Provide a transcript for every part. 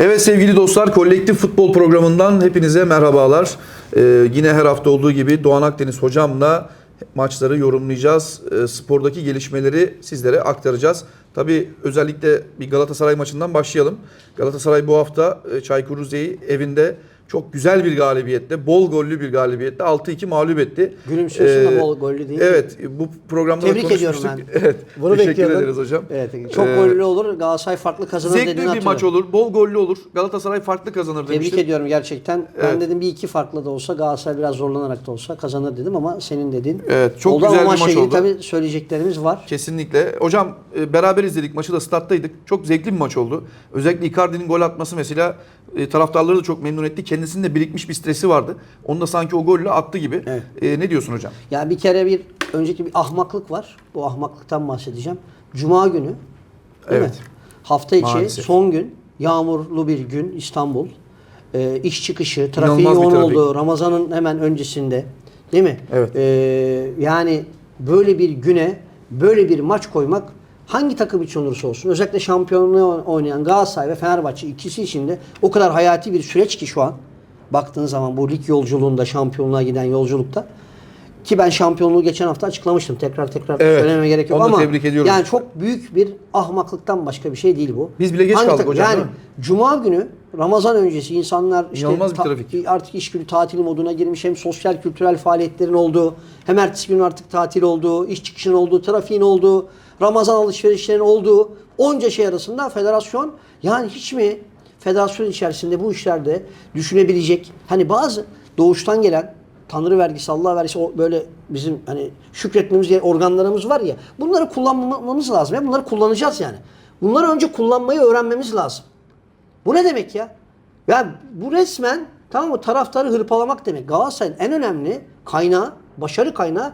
Evet sevgili dostlar, Kolektif Futbol programından hepinize merhabalar. Ee, yine her hafta olduğu gibi Doğan Akdeniz hocamla maçları yorumlayacağız. Ee, spordaki gelişmeleri sizlere aktaracağız. Tabii özellikle bir Galatasaray maçından başlayalım. Galatasaray bu hafta e, Çaykur Rize'yi evinde çok güzel bir galibiyetle, bol gollü bir galibiyetle 6-2 mağlup etti. Gülümsüyorsun Ee, da bol gollü değil. Evet, bu programda da Tebrik ediyorum konuşmuştuk. ben. Evet, Bunu teşekkür bekliyordum. ederiz hocam. Evet, çok Ee, gollü olur. Galatasaray farklı kazanır Zevkli dediğini bir maç hatırlıyorum. olur, bol gollü olur. Galatasaray farklı kazanır Tebrik demiştim. ediyorum gerçekten. Ben Evet. dedim bir iki farklı da olsa Galatasaray biraz zorlanarak da olsa kazanır dedim ama senin dediğin Evet, çok oldu güzel ama bir maç oldu. Tabii söyleyeceklerimiz var. Kesinlikle. Hocam e, beraber izledik maçı da stat'taydık. Çok zevkli bir maç oldu. Özellikle Icardi'nin gol atması mesela e, taraftarları da çok memnun etti. Kendisinin de birikmiş bir stresi vardı. Onu da sanki o golle attı gibi. Evet. E, ne diyorsun hocam? Ya bir kere bir önceki bir ahmaklık var. Bu ahmaklıktan bahsedeceğim. Cuma günü. Değil Evet. Mi? Hafta içi Maalesef. son gün yağmurlu bir gün İstanbul. Ee, iş çıkışı, trafiğin İnanılmaz yoğun trafik. olduğu Ramazan'ın hemen öncesinde. Değil mi? Evet. Ee, yani böyle bir güne böyle bir maç koymak hangi takım için olursa olsun özellikle şampiyonluğu oynayan Galatasaray ve Fenerbahçe ikisi için de o kadar hayati bir süreç ki şu an baktığın zaman bu lig yolculuğunda şampiyonluğa giden yolculukta ki ben şampiyonluğu geçen hafta açıklamıştım. Tekrar tekrar Evet. söylememe gerek yok ama tebrik ediyoruz. yani çok büyük bir ahmaklıktan başka bir şey değil bu. Biz bile geç Hangi kaldık hocam, Yani? Cuma günü Ramazan öncesi insanlar işte İnanılmaz bir trafik. artık iş günü tatil moduna girmiş hem sosyal kültürel faaliyetlerin olduğu hem ertesi gün artık tatil olduğu, iş çıkışının olduğu, trafiğin olduğu, Ramazan alışverişlerinin olduğu onca şey arasında federasyon yani hiç mi federasyon içerisinde bu işlerde düşünebilecek hani bazı doğuştan gelen Tanrı vergisi, Allah vergisi o böyle bizim hani şükretmemiz gereken organlarımız var ya. Bunları kullanmamız lazım. Ya bunları kullanacağız yani. Bunları önce kullanmayı öğrenmemiz lazım. Bu ne demek ya? Ya bu resmen tamam mı taraftarı hırpalamak demek. Galatasaray'ın en önemli kaynağı, başarı kaynağı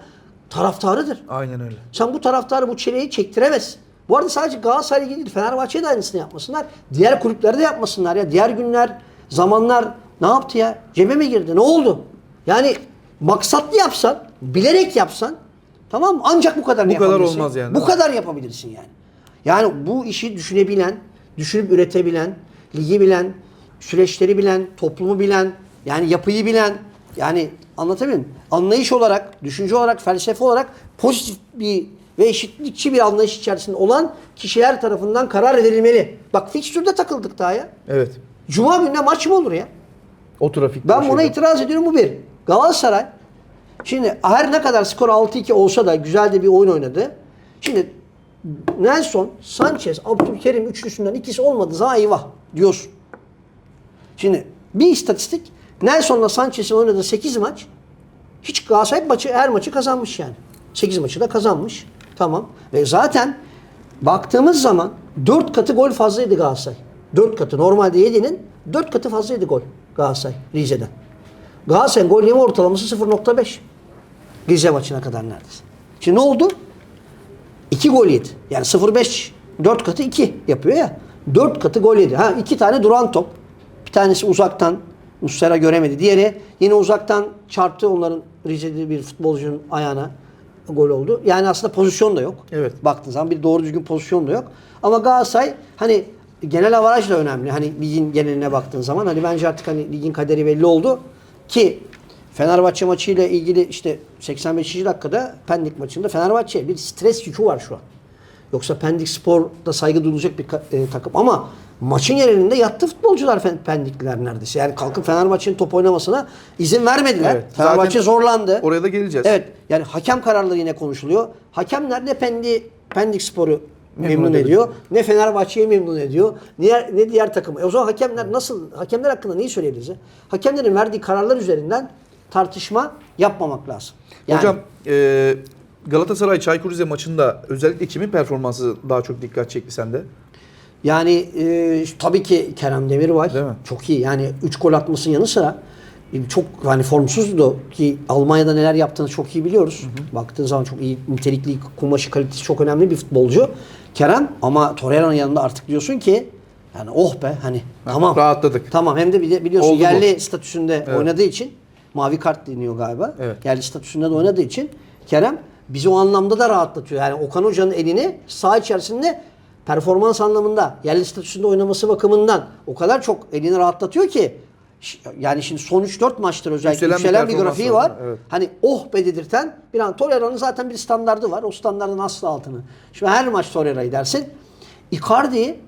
taraftarıdır. Aynen öyle. Sen bu taraftarı bu çileyi çektiremezsin. Bu arada sadece Galatasaray'la ilgili değil, Fenerbahçe'ye de aynısını yapmasınlar. Diğer kulüplerde yapmasınlar ya. Diğer günler, zamanlar ne yaptı ya? Cebe mi girdi? Ne oldu? Yani maksatlı yapsan, bilerek yapsan tamam mı? Ancak bu kadar Bu kadar olmaz yani, Bu kadar yapabilirsin yani. Yani bu işi düşünebilen, düşünüp üretebilen, ligi bilen, süreçleri bilen, toplumu bilen, yani yapıyı bilen, yani anlatabiliyor muyum? Anlayış olarak, düşünce olarak, felsefe olarak pozitif bir ve eşitlikçi bir anlayış içerisinde olan kişiler tarafından karar verilmeli. Bak fikstürde takıldık daha ya. Evet. Cuma gününe maç mı olur ya? O trafik. Ben buna itiraz ediyorum bu bir. Galatasaray şimdi her ne kadar skor 6-2 olsa da güzel de bir oyun oynadı. Şimdi Nelson, Sanchez, Abdülkerim üçlüsünden ikisi olmadı zaman eyvah diyorsun. Şimdi bir istatistik Nelson'la Sanchez'in oynadığı 8 maç hiç Galatasaray maçı her maçı kazanmış yani. 8 maçı da kazanmış. Tamam. Ve zaten baktığımız zaman 4 katı gol fazlaydı Galatasaray. 4 katı. Normalde 7'nin 4 katı fazlaydı gol Galatasaray Rize'den. Galatasaray'ın gol yeme ortalaması 0.5. Rize maçına kadar neredeyse. Şimdi ne oldu? 2 gol yedi. Yani 0.5 4 katı 2 yapıyor ya. 4 katı gol yedi. Ha iki tane duran top. Bir tanesi uzaktan Muslera göremedi. Diğeri yine uzaktan çarptı onların Rize'li bir futbolcunun ayağına gol oldu. Yani aslında pozisyon da yok. Evet. Baktığın zaman bir doğru düzgün pozisyon da yok. Ama Galatasaray hani genel avaraj da önemli. Hani ligin geneline baktığın zaman hani bence artık hani ligin kaderi belli oldu ki Fenerbahçe maçıyla ilgili işte 85. dakikada Pendik maçında Fenerbahçe bir stres yükü var şu an. Yoksa Pendik Spor'da saygı duyulacak bir e, takım ama maçın yerinde yattı futbolcular Pendikliler neredeyse. Yani kalkıp Fenerbahçe'nin top oynamasına izin vermediler. Evet, Fenerbahçe zorlandı. Oraya da geleceğiz. Evet. Yani hakem kararları yine konuşuluyor. Hakemler ne Pendi, Pendik Spor'u memnun, Memnun ediyor, ne Fenerbahçe'yi memnun ediyor, ne, ne diğer takımı. E o zaman hakemler nasıl, hakemler hakkında neyi söyleyebiliriz? Hakemlerin verdiği kararlar üzerinden tartışma yapmamak lazım. Yani, Hocam e, Galatasaray Çaykur Rize maçında özellikle kimin performansı daha çok dikkat çekti sende? Yani e, tabii ki Kerem Demirbay Değil mi? çok iyi. Yani 3 gol atmasının yanı sıra e, çok hani formsuzdu ki Almanya'da neler yaptığını çok iyi biliyoruz. Baktığın zaman çok iyi nitelikli kumaşı kalitesi çok önemli bir futbolcu. Kerem ama Torreira'nın yanında artık diyorsun ki yani oh be hani tamam. rahatladık. Tamam hem de bili- biliyorsun Oldu bu. yerli statüsünde Evet. oynadığı için mavi kart deniyor galiba. Evet. Yerli statüsünde de oynadığı için Kerem bizi o anlamda da rahatlatıyor. Yani Okan Hoca'nın elini saha içerisinde performans anlamında, yerli statüsünde oynaması bakımından o kadar çok elini rahatlatıyor ki yani şimdi son 3-4 maçtır özellikle Yükselen bir yükselen, bir, performans grafiği var, var. evet. Hani oh be dedirten bir an Torreira'nın zaten bir standardı var. O standardın asla altını. Şimdi her maç Torreira'yı dersin. Icardi'yi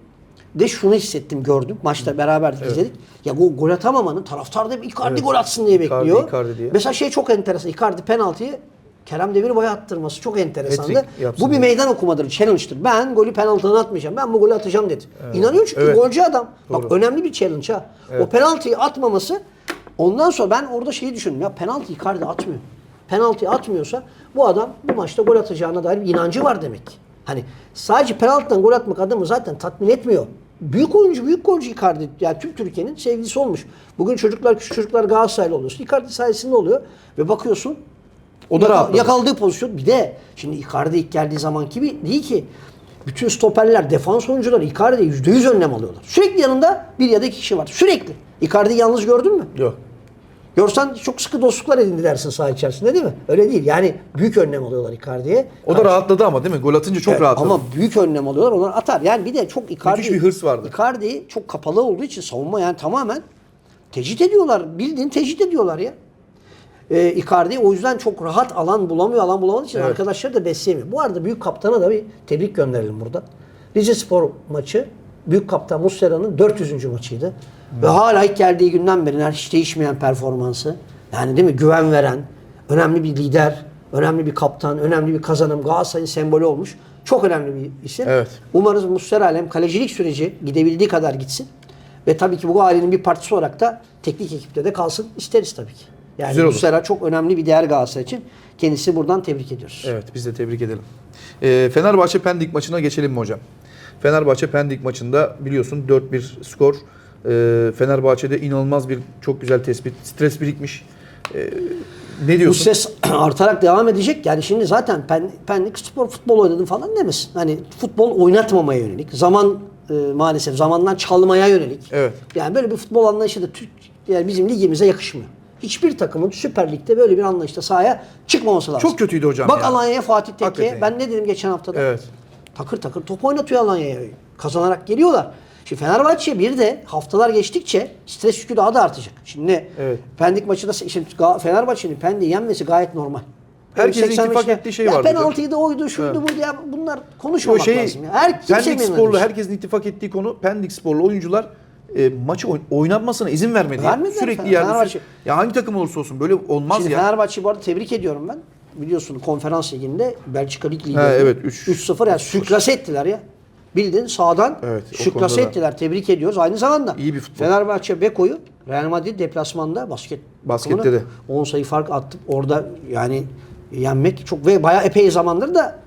de şunu hissettim gördüm. Maçta beraber izledik. Ya bu gol atamamanın taraftar da Icardi Evet. gol atsın diye Icardi, bekliyor. Icardi diye. Mesela şey çok enteresan. Icardi penaltıyı Kerem Demirbay'a attırması çok enteresandı. Bu bir meydan okumadır, challenge'dır. Ben golü penaltıdan atmayacağım. Ben bu golü atacağım dedi. İnanıyor çünkü Evet. golcü adam. Bak Doğru. önemli bir challenge ha. O penaltıyı atmaması ondan sonra ben orada şeyi düşündüm. Ya penaltı Icardi atmıyor. Penaltıyı atmıyorsa bu adam bu maçta gol atacağına dair bir inancı var demek. Hani sadece penaltıdan gol atmak adamı zaten tatmin etmiyor. Büyük oyuncu, büyük golcü Icardi. Yani tüm Türkiye'nin sevgilisi olmuş. Bugün çocuklar, küçük çocuklar Galatasaraylı oluyorsun. Icardi sayesinde oluyor. Ve bakıyorsun O da rahatladı. yakaladığı pozisyon. Bir de şimdi Icardi ilk geldiği zaman gibi değil ki. Bütün stoperler, defans oyuncuları Icardi'ye %100 önlem alıyorlar. Sürekli yanında bir ya da iki kişi var. Sürekli. Icardi'yi yalnız gördün mü? Yok. Görsen çok sıkı dostluklar edindi dersin saha içerisinde değil mi? Öyle değil. Yani büyük önlem alıyorlar Icardi'ye. O da rahatladı ama değil mi? Gol atınca çok Evet, rahatladı. Ama büyük önlem alıyorlar. Onlar atar. Yani bir de çok Icardi... Müthiş bir hırs vardı. Icardi çok kapalı olduğu için savunma yani tamamen tecrit ediyorlar. Bildiğin tecrit ediyorlar ya. Ee, Icardi o yüzden çok rahat alan bulamıyor. Alan bulamadığı için Evet. arkadaşları da besleyemiyor. Bu arada büyük kaptana da bir tebrik gönderelim burada. Rize Spor maçı büyük kaptan Muslera'nın 400. maçıydı. Ve hala ilk geldiği günden beri hiç değişmeyen performansı. Yani değil mi? Güven veren, önemli bir lider, önemli bir kaptan, önemli bir kazanım. Galatasaray'ın sembolü olmuş. Çok önemli bir isim. Evet. Umarız Muslera hem kalecilik süreci gidebildiği kadar gitsin. Ve tabii ki bu ailenin bir partisi olarak da teknik ekipte de kalsın isteriz tabii ki. Yani Güzel olur. Muslera çok önemli bir değer Galatasaray için. Kendisi buradan tebrik ediyoruz. Evet biz de tebrik edelim. Ee, Fenerbahçe Pendik maçına geçelim mi hocam? Fenerbahçe Pendik maçında biliyorsun 4-1 skor. Ee, Fenerbahçe'de inanılmaz bir çok güzel tespit. Stres birikmiş. Ee, ne Bu diyorsun? ses artarak devam edecek. Yani şimdi zaten Pen, Pendik spor futbol oynadım falan demesin. Hani futbol oynatmamaya yönelik. Zaman e, maalesef zamandan çalmaya yönelik. Evet. Yani böyle bir futbol anlayışı da Türk, yani bizim ligimize yakışmıyor. Hiçbir takımın Süper Lig'de böyle bir anlayışta sahaya çıkmaması lazım. Çok kötüydü hocam Bak ya. Alanya'ya Fatih Tekke. Hakikaten Ben ne dedim geçen haftada? Evet. Takır takır top oynatıyor Alanya'ya. Kazanarak geliyorlar. Şimdi Fenerbahçe bir de haftalar geçtikçe stres yükü daha da artacak. Şimdi Evet. Pendik maçında şimdi Ga- Fenerbahçe'nin Pendik'i yenmesi gayet normal. Herkesin 85'te ittifak ettiği şey ya vardı hocam. Penaltıydı oydu şuydu buydu ya bunlar konuşmamak şey lazım. Ya. Her kimse Pendik memnun sporlu olmuş. herkesin ittifak ettiği konu Pendik sporlu oyuncular e, maçı oyn- oynatmasına izin vermedi. ya. Vermediler Sürekli yerde. Fenerbahçe- Ya hangi takım olursa olsun böyle olmaz Şimdi ya. Fenerbahçe'yi bu arada tebrik ediyorum ben. Biliyorsun konferans liginde Belçika Lig lideri. Evet, üç- 3-0 yani süklase ettiler ya. Bildin sağdan Evet, süklase konuda da- ettiler. Tebrik ediyoruz. Aynı zamanda İyi bir futbol. Fenerbahçe Beko'yu Real Madrid deplasmanda basket Baskette de. 10 sayı fark attıp orada yani yenmek çok ve bayağı epey zamandır da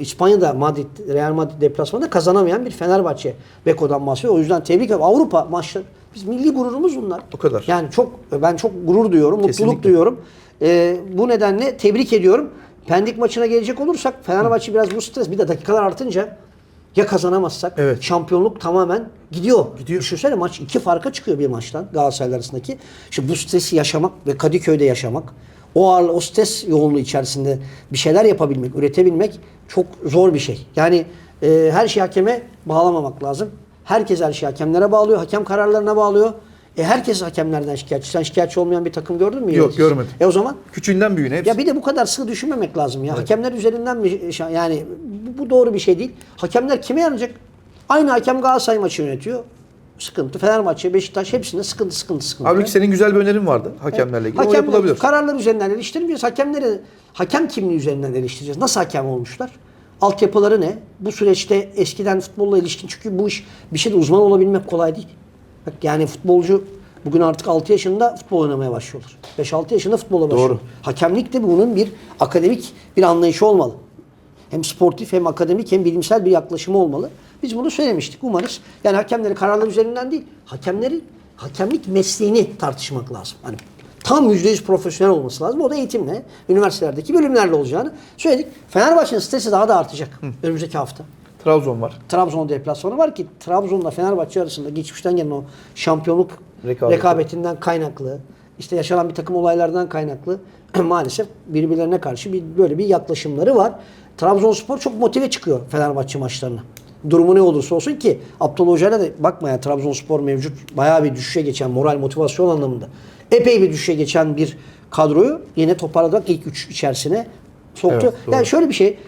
İspanya'da Madrid, Real Madrid deplasmanda kazanamayan bir Fenerbahçe Beko'dan bahsediyor. O yüzden tebrik ederim. Avrupa maçları biz milli gururumuz bunlar. O kadar. Yani çok ben çok gurur duyuyorum, mutluluk Kesinlikle. duyuyorum. Ee, bu nedenle tebrik ediyorum. Pendik maçına gelecek olursak Fenerbahçe biraz bu stres bir de dakikalar artınca ya kazanamazsak Evet. şampiyonluk tamamen gidiyor. Gidiyor. Düşünsene maç iki farka çıkıyor bir maçtan Galatasaray arasındaki. Şimdi bu stresi yaşamak ve Kadıköy'de yaşamak o ağırlı, o stres yoğunluğu içerisinde bir şeyler yapabilmek, üretebilmek çok zor bir şey. Yani e, her şeyi hakeme bağlamamak lazım. Herkes her şeyi hakemlere bağlıyor, hakem kararlarına bağlıyor. E herkes hakemlerden şikayetçi. Sen şikayetçi olmayan bir takım gördün mü? Yok, görmedim. E o zaman Küçüğünden büyüğüne hepsi. ya bir de bu kadar sıkı düşünmemek lazım ya. Hakemler üzerinden mi yani bu, doğru bir şey değil. Hakemler kime yanacak? Aynı hakem Galatasaray maçı yönetiyor. Sıkıntı. Fenerbahçe, Beşiktaş hepsinde sıkıntı sıkıntı sıkıntı. Halbuki senin güzel bir önerin vardı hakemlerle ilgili. o Hakemler- yapılabilir. Kararlar üzerinden eleştirmeyeceğiz. Hakemleri hakem kimliği üzerinden eleştireceğiz. Nasıl hakem olmuşlar? Altyapıları ne? Bu süreçte eskiden futbolla ilişkin çünkü bu iş bir şeyde uzman olabilmek kolay değil. Bak yani futbolcu bugün artık 6 yaşında futbol oynamaya başlıyorlar. 5-6 yaşında futbola başlıyor. Doğru. Hakemlik de bunun bir akademik bir anlayışı olmalı. Hem sportif hem akademik hem bilimsel bir yaklaşımı olmalı. Biz bunu söylemiştik. Umarız yani hakemleri kararlar üzerinden değil, hakemlerin hakemlik mesleğini tartışmak lazım. Hani tam %100 profesyonel olması lazım. O da eğitimle, üniversitelerdeki bölümlerle olacağını söyledik. Fenerbahçe'nin stresi daha da artacak önümüzdeki hafta. Trabzon var. Trabzon deplasmanı var ki Trabzon'la Fenerbahçe arasında geçmişten gelen o şampiyonluk Rekabeti. rekabetinden kaynaklı, işte yaşanan bir takım olaylardan kaynaklı maalesef birbirlerine karşı bir böyle bir yaklaşımları var. Trabzonspor çok motive çıkıyor Fenerbahçe maçlarına. Durumu ne olursa olsun ki Abdullah Hoca'yla da bakma ya Trabzonspor mevcut bayağı bir düşüşe geçen moral motivasyon anlamında. Epey bir düşüşe geçen bir kadroyu yine toparladık ilk üç içerisine soktu. Evet, doğru. yani şöyle bir şey.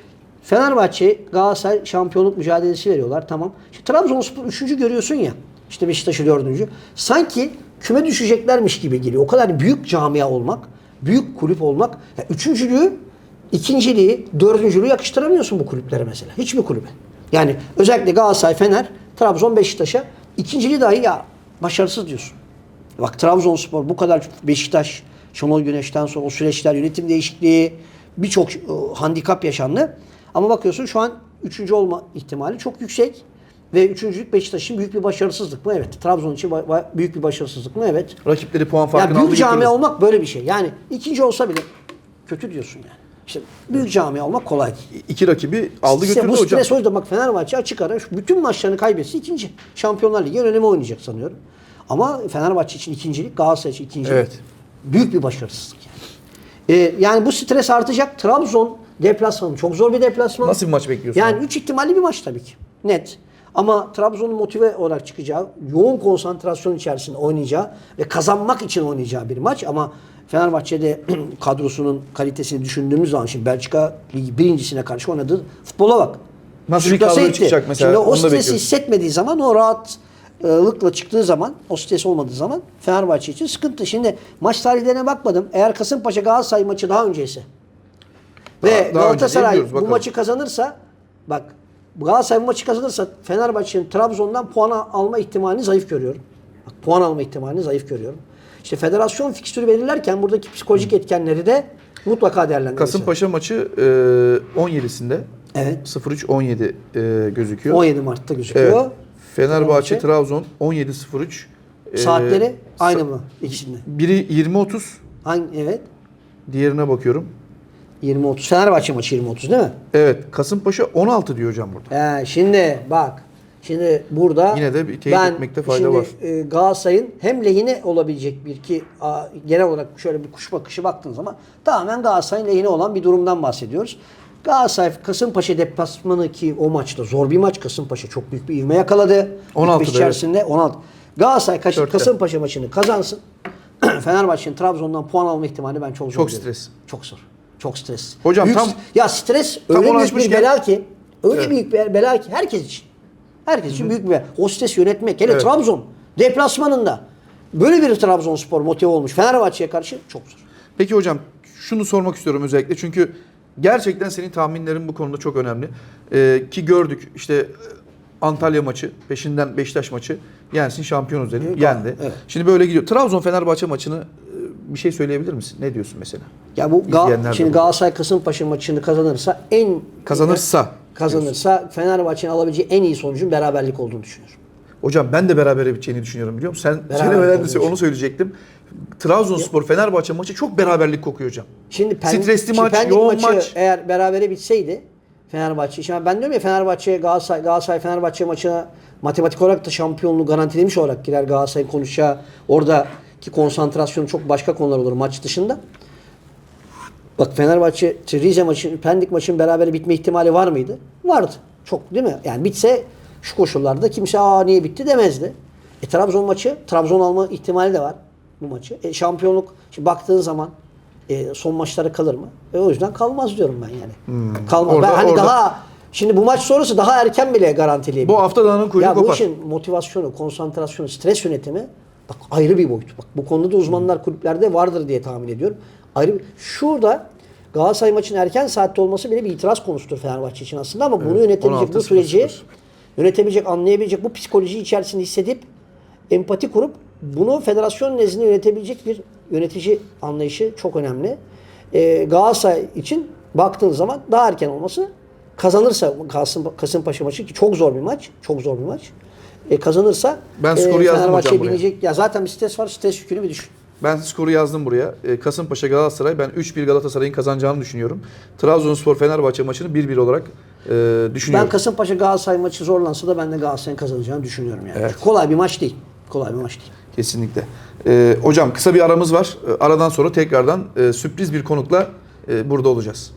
Fenerbahçe, Galatasaray şampiyonluk mücadelesi veriyorlar tamam. İşte Trabzonspor üçüncü görüyorsun ya. İşte Beşiktaş'ı dördüncü. Sanki küme düşeceklermiş gibi geliyor. O kadar büyük camia olmak, büyük kulüp olmak. Ya üçüncülüğü, ikinciliği, dördüncülüğü yakıştıramıyorsun bu kulüplere mesela. Hiçbir kulübe. Yani özellikle Galatasaray, Fener, Trabzon, Beşiktaş'a ikinciliği dahi ya başarısız diyorsun. Bak Trabzonspor bu kadar Beşiktaş, Şenol Güneş'ten sonra o süreçler, yönetim değişikliği birçok e, handikap yaşandı. Ama bakıyorsun şu an üçüncü olma ihtimali çok yüksek. Ve üçüncülük Beşiktaş için büyük bir başarısızlık mı? Evet. Trabzon için büyük bir başarısızlık mı? Evet. Rakipleri puan büyük aldı camia götürdü. olmak böyle bir şey. Yani ikinci olsa bile kötü diyorsun yani. İşte büyük camia olmak kolay. İki rakibi aldı İşte götürdü bu hocam. stres o yüzden bak Fenerbahçe açık ara bütün maçlarını kaybetse ikinci. Şampiyonlar Ligi önemi oynayacak sanıyorum. Ama Fenerbahçe için ikincilik, Galatasaray için ikincilik. Evet. Büyük bir başarısızlık yani. Ee, yani bu stres artacak. Trabzon deplasmanı çok zor bir deplasman. Nasıl bir maç bekliyorsun? Yani üç ihtimalli bir maç tabii ki. Net. Ama Trabzon'un motive olarak çıkacağı, yoğun konsantrasyon içerisinde oynayacağı ve kazanmak için oynayacağı bir maç. Ama Fenerbahçe'de kadrosunun kalitesini düşündüğümüz zaman şimdi Belçika Ligi birincisine karşı oynadığı futbola bak. Nasıl bir kadro etti. çıkacak mesela? Şimdi o stresi hissetmediği zaman o rahatlıkla çıktığı zaman o stres olmadığı zaman Fenerbahçe için sıkıntı. Şimdi maç tarihlerine bakmadım. Eğer Kasımpaşa Galatasaray maçı daha önceyse ve Daha- daha önce Galatasaray diyebiliyoruz, bu maçı kazanırsa bak Galatasaray bu maçı kazanırsa Fenerbahçe'nin Trabzon'dan puan alma ihtimalini zayıf görüyorum. Bak, puan alma ihtimalini zayıf görüyorum. İşte federasyon fikstürü belirlerken buradaki psikolojik etkenleri de mutlaka değerlendirecek. Kasımpaşa maçı e, 17'sinde. Evet. 03-17 e, gözüküyor. 17 Mart'ta gözüküyor. Evet. Fenerbahçe. Trabzon 17-03. E, Saatleri aynı mı ikisinde? Biri 20-30, Hangi evet? diğerine bakıyorum. 20-30. Fenerbahçe maçı 20-30 değil mi? Evet, Kasımpaşa 16 diyor hocam burada. He, şimdi bak. Şimdi burada Yine de bir teyit ben etmekte fayda şimdi, var. e, Galatasaray'ın hem lehine olabilecek bir ki a, genel olarak şöyle bir kuş bakışı baktığın zaman tamamen Galatasaray'ın lehine olan bir durumdan bahsediyoruz. Galatasaray Kasımpaşa deplasmanı ki o maçta zor bir maç. Kasımpaşa çok büyük bir ivme yakaladı. 16'da, 45 içerisinde 16. Galatasaray Dörtte. Kasımpaşa maçını kazansın. Fenerbahçe'nin Trabzon'dan puan alma ihtimali ben çok zor Çok görüyorum. stres. Çok zor. Çok stres. Hocam Büyük- tam- ya stres tam öyle büyük bir bela ki öyle Evet. büyük bir bela ki herkes için. Herkes için büyük bir stresi yönetmek. Hele Evet. Trabzon deplasmanında böyle bir Trabzonspor motive olmuş Fenerbahçe'ye karşı çok zor. Peki hocam şunu sormak istiyorum özellikle çünkü gerçekten senin tahminlerin bu konuda çok önemli. Ee, ki gördük işte e, Antalya maçı, peşinden Beşiktaş maçı yensin şampiyonuz dedim. Evet, Yendi. evet. Şimdi böyle gidiyor. Trabzon Fenerbahçe maçını e, bir şey söyleyebilir misin? Ne diyorsun mesela? Ya bu Ga- İzleyenler de şimdi bu. Galatasaray Kasımpaşa maçını kazanırsa en Kazanırsa kazanırsa Fenerbahçe'nin alabileceği en iyi sonucun beraberlik olduğunu düşünüyorum. Hocam ben de berabere biteceğini düşünüyorum biliyor musun? Sen Beraber söylemeden onu söyleyecektim. Trabzonspor Fenerbahçe maçı çok beraberlik kokuyor hocam. Şimdi Pen- Stresli maç, Pendik yoğun maçı maç. eğer berabere bitseydi Fenerbahçe. Şimdi ben diyorum ya Fenerbahçe Galatasaray Galatasaray Fenerbahçe maçına matematik olarak da şampiyonluğu garantilemiş olarak girer Galatasaray'ın konuşacağı oradaki konsantrasyonu çok başka konular olur maç dışında. Bak Fenerbahçe Rize maçı, Pendik maçın beraber bitme ihtimali var mıydı? Vardı. Çok değil mi? Yani bitse şu koşullarda kimse aa niye bitti demezdi. E Trabzon maçı, Trabzon alma ihtimali de var bu maçı. E, şampiyonluk, şimdi baktığın zaman e, son maçlara kalır mı? E, o yüzden kalmaz diyorum ben yani. Kalmaz. Orada- ben hani orada- daha şimdi bu maç sonrası daha erken bile garantileyebilirim. Bu hafta dananın kuyruğu Ya bu kopar. işin motivasyonu, konsantrasyonu, stres yönetimi bak ayrı bir boyut. Bak bu konuda da uzmanlar kulüplerde vardır diye tahmin ediyorum. Ayrı bir, şurada Galatasaray maçının erken saatte olması bile bir itiraz konusudur Fenerbahçe için aslında ama bunu yönetebilecek 16.00 bu süreci yönetebilecek, anlayabilecek, bu psikoloji içerisinde hissedip empati kurup bunu federasyon nezdinde yönetebilecek bir yönetici anlayışı çok önemli. Ee, Galatasaray için baktığın zaman daha erken olması kazanırsa Kasım, Kasımpaşa maçı ki çok zor bir maç. Çok zor bir maç. E, kazanırsa Ben skoru yazdım Fenerbahçe hocam buraya. binecek. Ya zaten bir stres var. Stres yükünü bir düşün. Ben skoru yazdım buraya. Ee, Kasımpaşa Galatasaray ben 3-1 Galatasaray'ın kazanacağını düşünüyorum. Trabzonspor Fenerbahçe maçını 1-1 olarak e, düşünüyorum. Ben Kasımpaşa Galatasaray maçı zorlansa da ben de Galatasaray'ın kazanacağını düşünüyorum yani. Evet. Kolay bir maç değil. Kolay bir maç değil. Kesinlikle. Ee, hocam kısa bir aramız var. Ee, Aradan sonra tekrardan e, sürpriz bir konukla e, burada olacağız.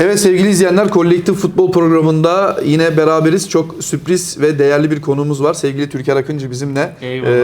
Evet sevgili izleyenler Kolektif Futbol programında yine beraberiz. Çok sürpriz ve değerli bir konuğumuz var. Sevgili Türker Akıncı bizimle. Eyvallah. Ee,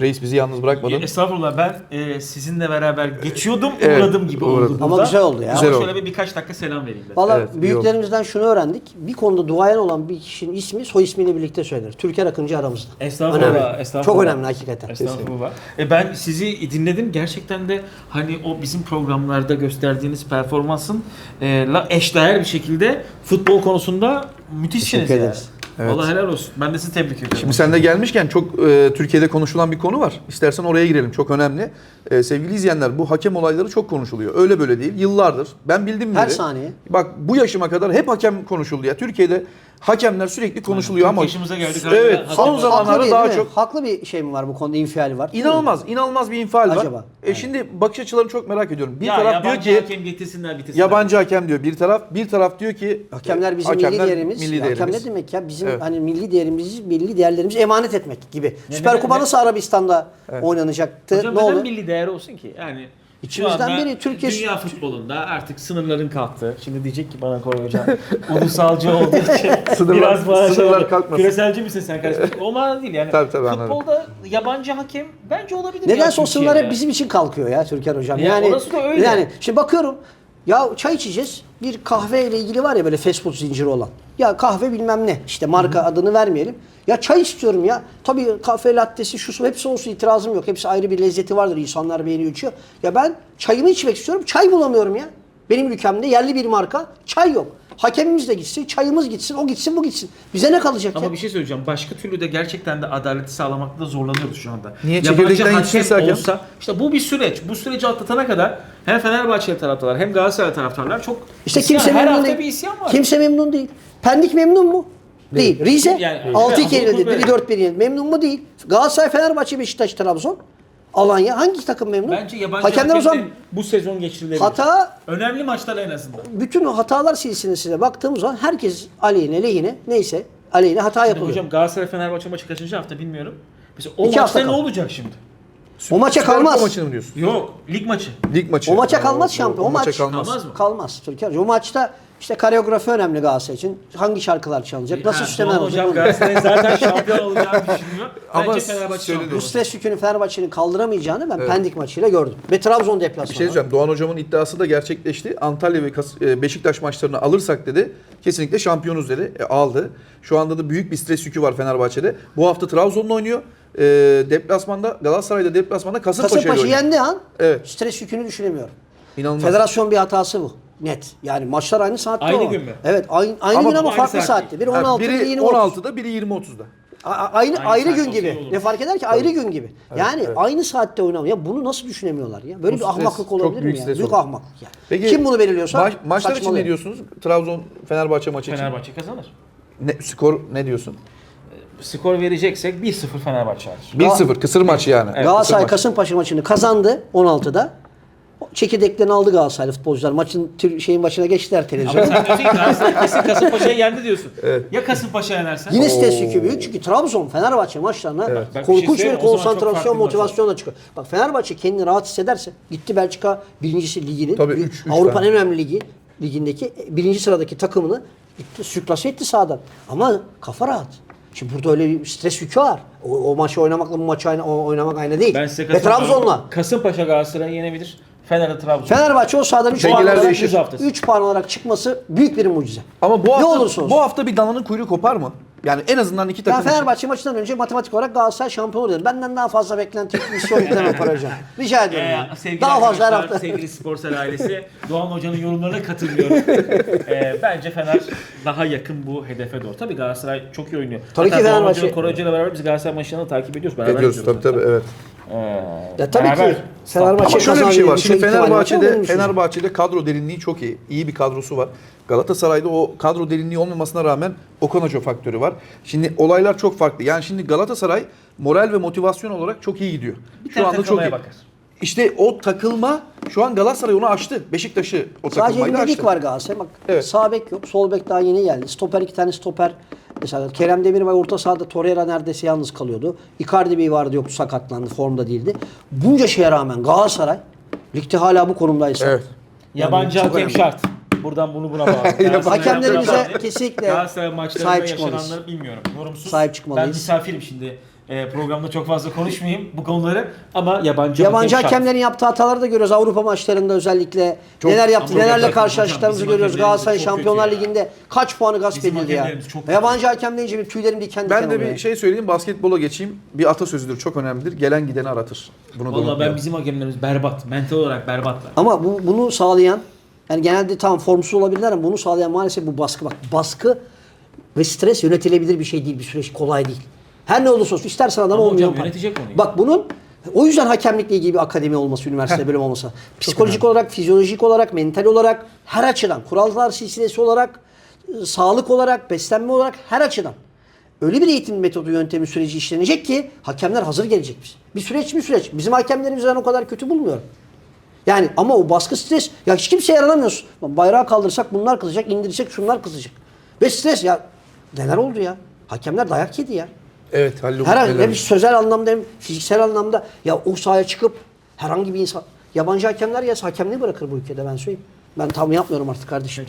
reis bizi yalnız bırakmadın. Estağfurullah ben e, sizinle beraber geçiyordum Evet, uğradım gibi uğradın. oldu burada. Ama güzel oldu ya. Ama Güzel şöyle oldu. bir birkaç dakika selam vereyim dedim. Valla Evet, iyi büyüklerimizden şunu öğrendik. Bir konuda duayen olan bir kişinin ismi soy ismiyle birlikte söylenir. Türker Akıncı aramızda. Estağfurullah, Önemli. estağfurullah. Çok önemli hakikaten. Estağfurullah. E ben sizi dinledim. Gerçekten de hani o bizim programlarda gösterdiğiniz performansın e, la eşdeğer bir şekilde futbol konusunda müthişsiniz Teşekkür yani. ederiz. Evet. Vallahi helal olsun. Ben de sizi tebrik ediyorum. Şimdi sen de gelmişken çok e, Türkiye'de konuşulan bir konu var. İstersen oraya girelim. Çok önemli. E, sevgili izleyenler bu hakem olayları çok konuşuluyor. Öyle böyle değil. Yıllardır. Ben bildim Her saniye. Bak bu yaşıma kadar hep hakem konuşuldu ya. Türkiye'de hakemler sürekli konuşuluyor Aynen. ama Kırk yaşımıza geldik, Evet. hala hakem Son zamanlarda daha mi? çok Haklı bir şey mi var bu konuda infiali var? İnanılmaz, inanılmaz bir infial var. Acaba? E şimdi bakış açılarını çok merak ediyorum. Bir ya taraf diyor ki hakem getirsinler bitirsinler. yabancı hakem diyor bir taraf, bir taraf diyor ki Hakemler bizim hakemler milli değerimiz. milli Hakem değerimiz. ne demek ya? Bizim Evet. hani milli değerimizi, milli değerlerimizi emanet etmek gibi. Ne- Süper Kupa nasıl Arabistan'da oynanacaktı? Hocam ne neden oldu? milli değer olsun ki? Yani İçimizden biri Türkiye- dünya futbolunda artık sınırların kalktı. Şimdi diyecek ki bana Koray Hocam ulusalcı olduğu için Sınırlar- biraz bana şey sınırlar oldu. kalkmasın. Küreselci misin sen kardeşim? O manada değil yani. Tabii, tabii, anladım. Futbolda yabancı hakem bence olabilir. ya Nedense o sınırlar hep bizim için kalkıyor ya Türker Hocam. Ya yani orası da öyle. Yani şimdi bakıyorum ya çay içeceğiz. Bir kahve ile ilgili var ya böyle fast food zinciri olan. Ya kahve bilmem ne. İşte marka adını vermeyelim. Ya çay istiyorum ya. Tabii kahve lattesi şu su hepsi olsun itirazım yok. Hepsi ayrı bir lezzeti vardır. İnsanlar beğeniyor içiyor. Ya ben çayımı içmek istiyorum. Çay bulamıyorum ya. Benim ülkemde yerli bir marka çay yok. Hakemimiz de gitsin, çayımız gitsin, o gitsin, bu gitsin. Bize ne kalacak Ama ya? bir şey söyleyeceğim. Başka türlü de gerçekten de adaleti sağlamakta da zorlanıyoruz şu anda. Niye? Yabancı Çekirdekten hakem yetişirse hakem? olsa, işte bu bir süreç. Bu süreci atlatana kadar hem Fenerbahçeli taraftarlar hem Galatasaray taraftarlar çok İşte isyan. kimse her memnun hafta değil. bir isyan var. Kimse memnun değil. Pendik memnun mu? Değil. Rize Yani- 6-2 Evet. yenildi. Evet. Biri 4-1 yenildi. Memnun mu? Değil. Galatasaray, Fenerbahçe, Beşiktaş, Trabzon. Alanya hangi takım memnun? Bence yabancı Hakemler o zaman hakemlerin bu sezon geçirilebilir. hata Önemli maçlar en azından. bütün o hatalar silsilesine baktığımız zaman herkes aleyhine lehine neyse aleyhine hata yapılıyor. Hocam Galatasaray Fenerbahçe maçı kaçıncı hafta bilmiyorum. Mesela o İki hafta maçta ne kaldı. olacak şimdi? O maça Süper Kupa kalmaz. maçını mı diyorsun? Yok, lig maçı. Lig maçı. O maça Ha, kalmaz şampiyon. O, maça maç kalmaz. Kalmaz mı? Kalmaz Türkiye. O maçta işte koreografi önemli Galatasaray için. Hangi şarkılar çalınacak? Nasıl Ha, süslemeler Doğan olacak? Hocam Galatasaray'ın zaten şampiyon olacağını düşünüyor. Ama Bence Fenerbahçe şöyle şampiyon Bu stres yükünü Fenerbahçe'nin kaldıramayacağını ben Pendik maçıyla gördüm. Ve Trabzon deplasmanı. Bir şey diyeceğim. Doğan hocamın iddiası da gerçekleşti. Antalya ve Kas- e, Beşiktaş maçlarını alırsak dedi. Kesinlikle şampiyonuz dedi. E, aldı. Şu anda da büyük bir stres yükü var Fenerbahçe'de. Bu hafta Trabzon'la oynuyor. E, deplasmanda Galatasaray'da deplasmanda Kasımpaşa'yla Kasımpaşa oynuyor. yendi an Evet. stres yükünü düşünemiyorum. İnanılmaz. Federasyon bir hatası bu. Net. Yani maçlar aynı saatte Aynı o. gün mü? Evet aynı, aynı Ama gün ama aynı farklı saat saatte. Biri Ha, 16, biri biri 20 30. 16'da, biri 20.30'da. A- a- Aynı, Aynı ayrı saat gün olsa gibi. olur. Ne fark eder ki? Ayrı gün gibi. yani evet. aynı saatte oynamıyor. Ya bunu nasıl düşünemiyorlar ya? Böyle Bu bir stres, ahmaklık çok olabilir büyük mi ya? stres Büyük olur. ahmaklık yani. Peki, Kim bunu belirliyorsa Maç, maçlar için saçmalıyor. ne diyorsunuz? Trabzon Fenerbahçe maçı için. Fenerbahçe kazanır. Ne, skor ne diyorsun? Skor vereceksek 1-0 Fenerbahçe alır. 1-0 kısır maç yani. Evet, Galatasaray Kısır maç. Kasımpaşa maçını kazandı 16'da. O Çekirdeklerini aldı Galatasaraylı futbolcular. Maçın tür- şeyin başına geçtiler Ama sen diyorsun ki Galatasaray kesin Kasımpaşa'yı yendi diyorsun. Ya Kasımpaşa yenersen? Yine stres yükü büyük çünkü Trabzon Fenerbahçe maçlarına Bak bir şey korkunç bir söyleyeyim mi? O zaman çok farklı konsantrasyon bir maç motivasyonla çıkıyor. Bak Fenerbahçe kendini rahat hissederse gitti Belçika birincisi liginin Tabii, bir- üç- üç Avrupa'nın en önemli ligi ligindeki e, birinci sıradaki takımını gitti süklase etti sağdan. Ama kafa rahat. Şimdi burada öyle bir stres yükü var. O, o maçı oynamakla bu maçı aynı, o- oynamak aynı değil. Ben size Ve. Trabzon'la. Kasımpaşa Galatasaray'ı yenebilir. Fener'e Trabzon. Fenerbahçe o sahadan 3 puan, olarak. 3 puan olarak çıkması büyük bir mucize. Ama bu ne hafta olursa olsun. bu hafta bir dananın kuyruğu kopar mı? Yani en azından iki Ben takım için. Fenerbahçe maçından önce matematik olarak Galatasaray şampiyon olur dedim. Benden daha fazla beklenti misyon yükleme Paracığım. Rica ediyorum. Ee, ya. sevgili daha fazla her arkadaşlar, hafta. sevgili Sporsel ailesi, Doğan Hoca'nın yorumlarına katılıyorum. Ee, bence Fener daha yakın bu hedefe doğru. Tabii Galatasaray çok iyi oynuyor. Tabii Hatta ki Doğan Fenerbahçe- Hoca'nın Koray Hoca'yla beraber biz Galatasaray maçlarını takip ediyoruz. Beraber Ediyoruz tabii izliyoruz tabii evet. Ee, Ya tabii beraber- ki Fenerbahçe Ama şöyle bir şey var. Şimdi çok ihtimali var. Çok Fenerbahçe'de şey. Fenerbahçe'de kadro derinliği çok iyi. İyi bir kadrosu var. Galatasaray'da o kadro derinliği olmamasına rağmen Okan Hoca faktörü var. Şimdi olaylar çok farklı. Yani şimdi Galatasaray moral ve motivasyon olarak çok iyi gidiyor. Bir Şu anda çok iyi. bakar. İşte o takılma şu an Galatasaray onu aştı. Beşiktaş'ı o Sadece lig aştı. var Galatasaray. Bak Evet. sağ bek yok. Sol bek daha yeni geldi. Stoper iki tane stoper. Mesela Kerem Demirbay orta sahada Torreira neredeyse yalnız kalıyordu. Icardi Bey vardı yoktu sakatlandı. Formda değildi. Bunca şeye rağmen Galatasaray ligde hala bu konumdaysa. Evet. Yabancı çok hakem önemli. şart. Buradan bunu buna bağlı. Hakemlerimize kesinlikle Galatasaray maçlarında sahip çıkmalıyız. yaşananları bilmiyorum. Yorumsuz. Sahip çıkmalıyız. Ben misafirim şimdi. Ee, programda çok fazla konuşmayayım bu konuları ama yabancı, Yabancı hakem şart. hakemlerin yaptığı hataları da görüyoruz. Avrupa maçlarında özellikle Çok- neler yaptı, Ama nelerle karşılaştıklarımızı hocam, görüyoruz. Galatasaray çok Şampiyonlar kötü ya. Ligi'nde kaç puanı gasp Bizim edildi ya. hakemlerimiz çok kötü. Yabancı hakem deyince bir tüylerim diken diken Ben de oluyor. bir şey söyleyeyim. Basketbola geçeyim. Bir atasözüdür. Çok önemlidir. Gelen gideni aratır. Bunu da Vallahi ben unutmayalım. bizim hakemlerimiz berbat. Mental olarak berbatlar. Ama bu, bunu sağlayan yani genelde tam formsuz olabilirler ama bunu sağlayan maalesef bu baskı bak. Baskı ve stres yönetilebilir bir şey değil. Bir süreç kolay değil. Her ne olursa olsun istersen adam Ama 10 hocam yönetecek onu ya. Bak bunun o yüzden hakemlikle ilgili bir akademi olması, üniversite bölümü olması. Psikolojik olarak, fizyolojik olarak, mental olarak her açıdan, kurallar silsilesi olarak, e, sağlık olarak, beslenme olarak her açıdan. Öyle bir eğitim metodu, yöntemi, süreci işlenecek ki hakemler hazır gelecek biz. Bir süreç bir süreç. Bizim hakemlerimizi ben o kadar kötü bulmuyorum. Yani ama o baskı stres ya hiç kimseye yaranamıyorsun. Bayrağı kaldırsak bunlar kızacak, indirsek şunlar kızacak. Ve stres ya neler oldu ya? Hakemler dayak yedi ya. Evet Halil Her Umut neler- hem sözel anlamda hem fiziksel anlamda ya o sahaya çıkıp herhangi bir insan yabancı hakemler ya hakemliği bırakır bu ülkede ben söyleyeyim. Ben tam yapmıyorum artık kardeşim.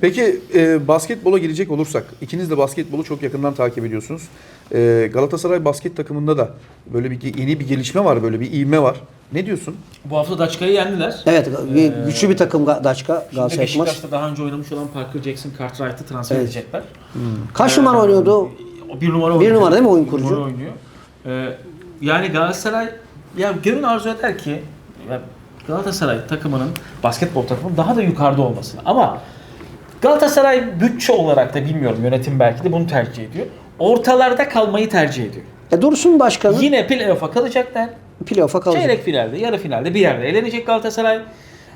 Peki e, basketbola girecek olursak, ikiniz de basketbolu çok yakından takip ediyorsunuz. E, Galatasaray basket takımında da böyle bir yeni bir gelişme var, böyle bir ivme var. Ne diyorsun? Bu hafta Daçka'yı yendiler. Evet bir güçlü bir takım Daçka Şimdi Galatasaray maç. Beşiktaş'ta daha önce oynamış olan Parker Jackson Cartwright'ı transfer Evet. edecekler. Kaç numara oynuyordu? O bir numara Bir oynuyor. numara değil mi oyun Bir kurucu? numara oynuyor. Ee, yani Galatasaray ya gönül arzu eder ki ya Galatasaray takımının basketbol takımının daha da yukarıda olmasını. Ama Galatasaray bütçe olarak da bilmiyorum yönetim belki de bunu tercih ediyor. Ortalarda kalmayı tercih ediyor. E Dursun Başkan'ın Yine playoff'a kalacaklar. playoff'a kalacak. Çeyrek finalde, yarı finalde bir yerde elenecek Galatasaray.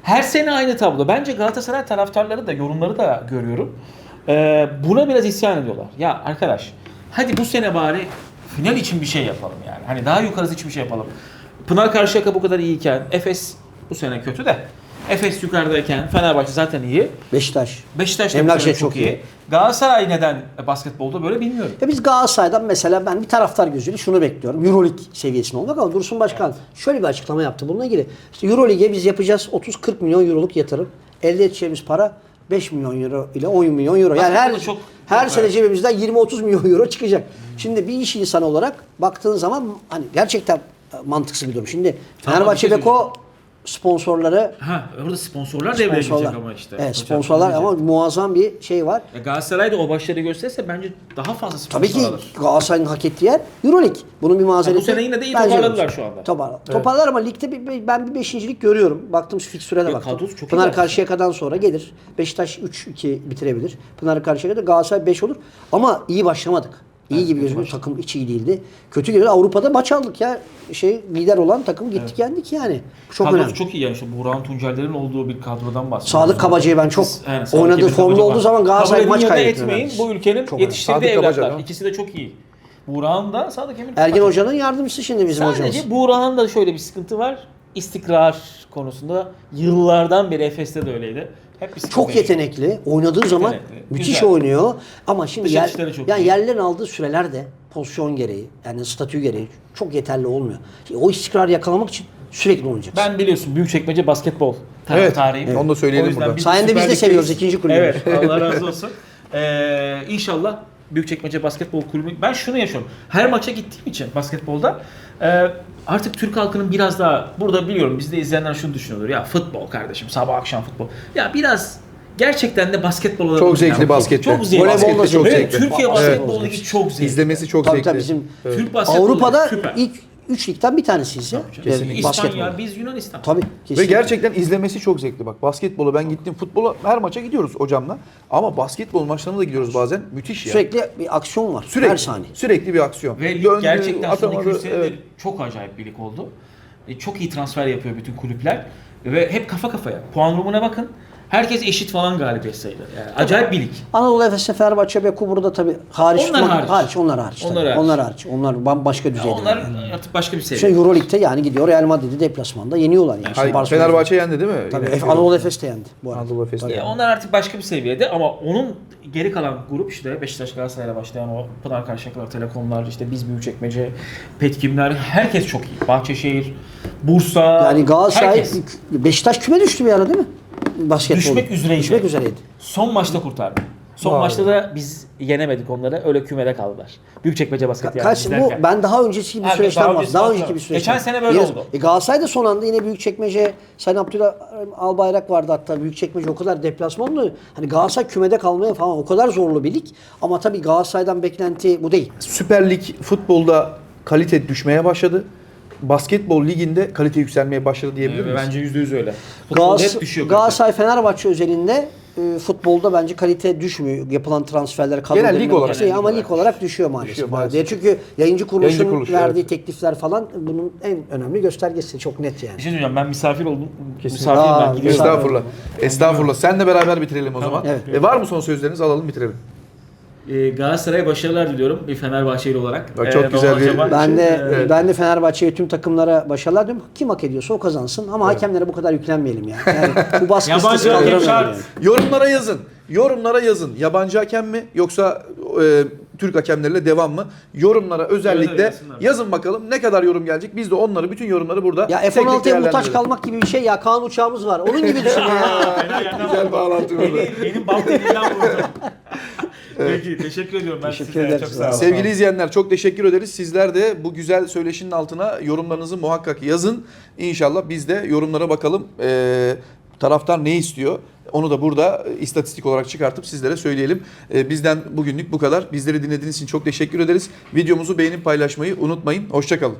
Her sene aynı tablo. Bence Galatasaray taraftarları da yorumları da görüyorum. Ee, buna biraz isyan ediyorlar. Ya arkadaş hadi bu sene bari final için bir şey yapalım yani. Hani daha yukarısı için bir şey yapalım. Pınar Karşıyaka bu kadar iyiyken Efes bu sene kötü de Efes yukarıdayken Fenerbahçe zaten iyi. Beşiktaş. Beşiktaş da bu Emlak sene şey çok iyi. iyi. Galatasaray neden basketbolda böyle bilmiyorum. Ya biz Galatasaray'dan mesela ben bir taraftar gözüyle şunu bekliyorum. Euroleague seviyesinde olmak ama Dursun Başkan şöyle bir açıklama yaptı bununla ilgili. İşte Euroleague'e biz yapacağız 30-40 milyon euroluk yatırım. Elde edeceğimiz para 5 milyon euro ile 10 milyon euro. Yani her Basketbolda çok- her çok sene evet. cebimizden 20-30 milyon euro çıkacak. Şimdi bir iş insanı olarak baktığın zaman hani gerçekten mantıksız bir durum. Şimdi Tamam, Fenerbahçe bir şey Beko sponsorları Ha orada sponsorlar devreye girecek ama işte. Evet, Hocam, sponsorlar ama muazzam bir şey var. Ya Galatasaray da o başarı gösterirse bence daha fazla sponsor Tabii ki alır. Galatasaray'ın hak ettiği yer Euroleague. Bunun bir mazereti. Bu sene yine de iyi bence toparladılar yok. şu anda. Toparla. Toparlar ama ligde bir- bir- ben bir beşincilik görüyorum. Baktım fikstüre de Ya baktım. kadrosu çok iyi Pınar Galatasaray. Karşıyaka'dan sonra gelir. Beşiktaş 3-2 bitirebilir. Pınar Karşıyaka'da Galatasaray 5 olur. Ama iyi başlamadık. İyi gibi gözüküyor. Takım hiç iyi değildi. Kötü gibi Avrupa'da maç aldık ya. Şey lider olan takım gittik yendik yani. Çok Kadrosu önemli. çok iyi yani işte Burak'ın Tuncerlerin olduğu bir kadrodan bahsediyoruz. Sadık Kabacı'yı ben çok Yani oynadığı formda olduğu zaman Galatasaray maç kaybetti. etmeyin. Bu ülkenin Çok yetiştirdiği. Sadık evlatlar. Kabaca. İkisi de çok iyi. Burak'ın da Sadık Emir Ergin Kabaca. Hoca'nın yardımcısı şimdi bizim hocamız. Sadece Burak'ın da şöyle bir sıkıntı var. İstikrar konusunda yıllardan beri Efes'te de öyleydi. Hep bir Çok yetenekli. Oynadığı zaman Yetenekli. müthiş Güzel. oynuyor. Ama şimdi Dış yer, çok yani iyi. yerlerin aldığı süreler de pozisyon gereği yani statü gereği çok yeterli olmuyor. Şimdi o istikrarı yakalamak için sürekli oynayacaksın. Ben biliyorsun Büyükçekmece basketbol Evet, taraftarıyım. evet. Onu da söyleyelim burada. Sayende biz de seviyoruz, ikinci kulübü. Evet Allah razı olsun. Ee, inşallah Büyükçekmece Basketbol Kulübü. Ben şunu yaşıyorum. Her maça gittiğim için basketbolda e, artık Türk halkının biraz daha burada biliyorum bizde izleyenler şunu düşünüyordur. Ya futbol kardeşim sabah akşam futbol. Ya biraz gerçekten de basketbol olabilir. Çok zevkli Yani. baskette. Çok zevkli. Voleybol da çok Evet, zevkli. Türkiye Evet. basketbol ligi çok zevkli. İzlemesi çok Tabii zevkli. tabii bizim Türk basketbolu Avrupa'da süper. ilk 3 ligden bir tanesiyiz ya. Kesinlikle. İspanya, biz Yunanistan. Tabii. Ve kesinlikle. gerçekten izlemesi çok zevkli. Bak basketbola ben gittim. Futbola her maça gidiyoruz hocamla. Ama basketbol maçlarına da gidiyoruz bazen. Müthiş ya. sürekli bir aksiyon var. Sürekli. Her saniye. Sürekli bir aksiyon. Ve lig Döndü, gerçekten son atamadı. 2-3 senedir Evet. çok acayip bir lig oldu. E, çok iyi transfer yapıyor bütün kulüpler. Ve hep kafa kafaya. Puan durumuna bakın. Herkes eşit falan galibiyet sayıları. Yani acayip bir lig. Anadolu Efes'te Fenerbahçe Beko burada tabii hariç. Onlar tutmak- hariç. Onlar hariç. Onlar tabii. hariç. Onlar hariç. Onlar bambaşka düzeyde. Onlar yani. artık başka bir Şey seviye. Euroleague'de yani gidiyor Real Madrid'i deplasmanda yeniyorlar yani. Hayır, Barcelona- Fenerbahçe yendi değil mi? Tabii Yine- Anadolu Efes de yendi bu arada. Anadolu Efes de. E, onlar artık başka bir seviyede ama onun geri kalan grup işte Beşiktaş Galatasaray'la başlayan o Pınar Karşıyakalar, Telekomlar, işte biz Büyükçekmece, Petkimler herkes çok iyi. Bahçeşehir, Bursa, Yani Galatasaray, herkes. Beşiktaş küme düştü bir ara değil mi? Basketbol. Düşmek üzereydi. Düşmek üzereydi. Son maçta kurtardı. Son Vay. maçta da biz yenemedik onları. Öyle kümede kaldılar. Büyükçekmece basket Ka- yani kaç bu izlerken. ben daha önceki bir Abi, süreçten daha bahsediyorum. öncesi Daha var. önceki bir süreçten. Geçen sene böyle Biraz- oldu. E, Galatasaray da son anda yine Büyükçekmece Sayın Abdullah Albayrak vardı hatta Büyükçekmece o kadar deplasmanlı. Hani Galatasaray kümede kalmaya falan o kadar zorlu bir lig. Ama tabii Galatasaray'dan beklenti bu değil. Süper Lig futbolda kalite düşmeye başladı. Basketbol liginde kalite yükselmeye başladı diyebilir miyiz? Bence %100 öyle. Futbolda hep düşüyor. kalite. Galatasaray Fenerbahçe özelinde e, futbolda bence kalite düşmüyor. Yapılan transferler kadro Genel lig olarak. bakarsan Genel ama lig lig olarak düşüyor maalesef. Düşüyor maalesef. Çünkü yayıncı kuruluşun Yayıncı kuruluş, verdiği evet. teklifler falan bunun en önemli göstergesi. Çok net yani. Bir şey söyleyeceğim ben misafir oldum. Misafiriyim Aa, ben gidiyorum. Estağfurullah. Estağfurullah. Senle beraber bitirelim o zaman. Evet. E, var mı son sözleriniz? Alalım bitirelim. Ee, Galatasaray'a başarılar diliyorum bir Fenerbahçeli olarak. Bak, çok Ee, güzel bir- Ben de Evet. ben de Fenerbahçe'ye tüm takımlara başarılar diyorum. Kim hak ediyorsa o kazansın ama hakemlere bu kadar yüklenmeyelim yani. Yani bu baskı Yabancı hakem şart. yani. Yorumlara yazın. Yorumlara yazın. Yabancı hakem mi yoksa e, Türk hakemleriyle devam mı? Yorumlara özellikle yazsınlar. yazın bakalım ne kadar yorum gelecek. Biz de onları bütün yorumları burada Ya tek tek F-16'ya muhtaç değerlendirelim. kalmak gibi bir şey ya. Kaan uçağımız var. Onun gibi düşün ya. Güzel bağlantı oldu. Benim, benim bal telinden vurdu. Peki teşekkür ediyorum ben Teşekkür size. Çok sağ olun. Sevgili izleyenler çok teşekkür ederiz. Sizler de bu güzel söyleşinin altına yorumlarınızı muhakkak yazın. İnşallah biz de yorumlara bakalım. Ee, taraftar ne istiyor? Onu da burada e, istatistik olarak çıkartıp sizlere söyleyelim. Ee, bizden bugünlük bu kadar. Bizleri dinlediğiniz için çok teşekkür ederiz. Videomuzu beğenip paylaşmayı unutmayın. Hoşçakalın.